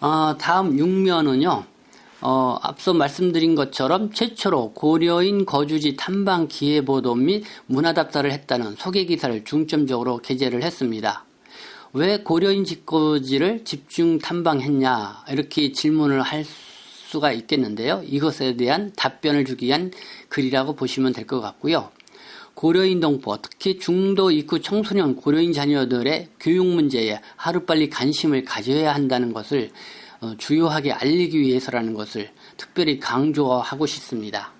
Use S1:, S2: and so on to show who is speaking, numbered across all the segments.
S1: 어, 다음 6면은요. 어, 앞서 말씀드린 것처럼 최초로 고려인 거주지 탐방 기회보도 및 문화답사를 했다는 소개 기사를 중점적으로 게재를 했습니다. 왜 고려인 집거지를 집중 탐방했냐 이렇게 질문을 할 수가 있겠는데요. 이것에 대한 답변을 주기 위한 글이라고 보시면 될 것 같고요. 고려인 동포, 특히 중도 입구 청소년 고려인 자녀들의 교육 문제에 하루빨리 관심을 가져야 한다는 것을 어, 주요하게 알리기 위해서라는 것을 특별히 강조하고 싶습니다.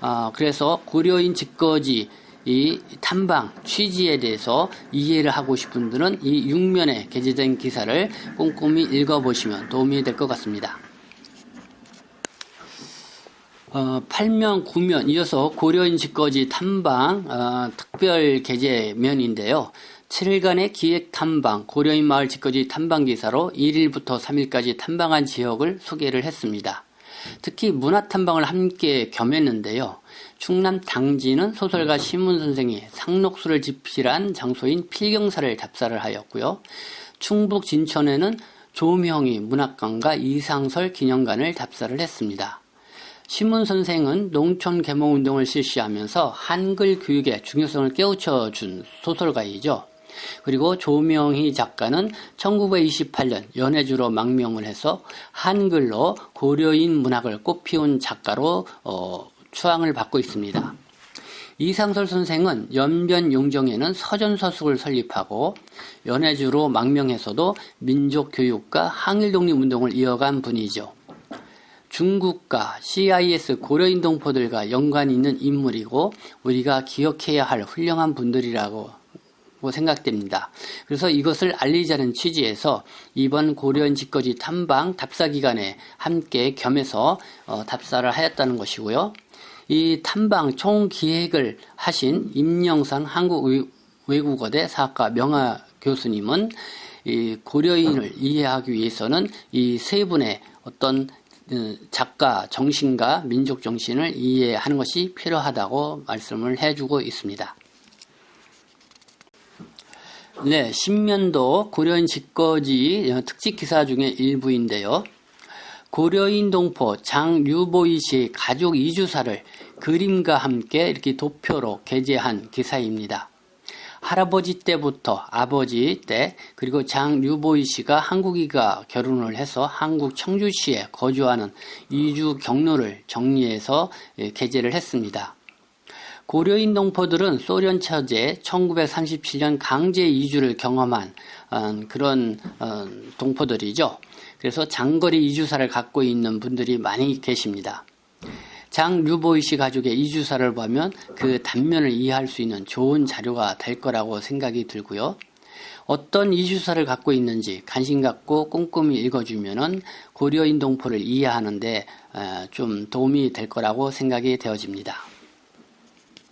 S1: 어, 그래서 고려인 집거지 이 탐방 취지에 대해서 이해를 하고 싶은 분들은 이 6면에 게재된 기사를 꼼꼼히 읽어보시면 도움이 될 것 같습니다. 어, 8면, 9면 이어서 고려인 집거지 탐방 어, 특별 게재면인데요. 7일간의 기획 탐방, 고려인 마을 집거지 탐방 기사로 1일부터 3일까지 탐방한 지역을 소개를 했습니다. 특히 문화 탐방을 함께 겸했는데요. 충남 당진은 소설가 신문 선생이 상록수를 집필한 장소인 필경사를 답사를 하였고요. 충북 진천에는 조명희 문학관과 이상설 기념관을 답사를 했습니다. 신문 선생은 농촌 계몽 운동을 실시하면서 한글 교육의 중요성을 깨우쳐 준 소설가이죠. 그리고 조명희 작가는 1928년 연해주로 망명을 해서 한글로 고려인 문학을 꽃피운 작가로 어, 추앙을 받고 있습니다. 이상설 선생은 연변 용정에는 서전서숙을 설립하고 연해주로 망명해서도 민족 교육과 항일 독립 운동을 이어간 분이죠. 중국과 CIS 고려인 동포들과 연관이 있는 인물이고 우리가 기억해야 할 훌륭한 분들이라고 생각됩니다. 그래서 이것을 알리자는 취지에서 이번 고려인 집거지 탐방 답사 기간에 함께 겸해서 어, 답사를 하였다는 것이고요. 이 탐방 총 기획을 하신 임영상 한국외국어대 사학과 명하 교수님은 이 고려인을 이해하기 위해서는 이 세 분의 어떤 어, 작가 정신과 민족 정신을 이해하는 것이 필요하다고 말씀을 해주고 있습니다. 네, 신면도 고려인 집거지 특집 기사 중에 일부인데요. 고려인 동포 장류보이 씨 가족 이주사를 그림과 함께 이렇게 도표로 게재한 기사입니다. 할아버지 때부터 아버지 때 그리고 장류보이 씨가 한국이가 결혼을 해서 한국 청주시에 거주하는 이주 경로를 정리해서 예, 게재를 했습니다. 고려인 동포들은 소련 처제 1937년 강제 이주를 경험한 어, 그런 어, 동포들이죠. 그래서 장거리 이주사를 갖고 있는 분들이 많이 계십니다. 장 류보이 씨 가족의 이주사를 보면 그 단면을 이해할 수 있는 좋은 자료가 될 거라고 생각이 들고요. 어떤 이주사를 갖고 있는지 관심 갖고 꼼꼼히 읽어주면 고려인 동포를 이해하는데 어, 좀 도움이 될 거라고 생각이 되어집니다.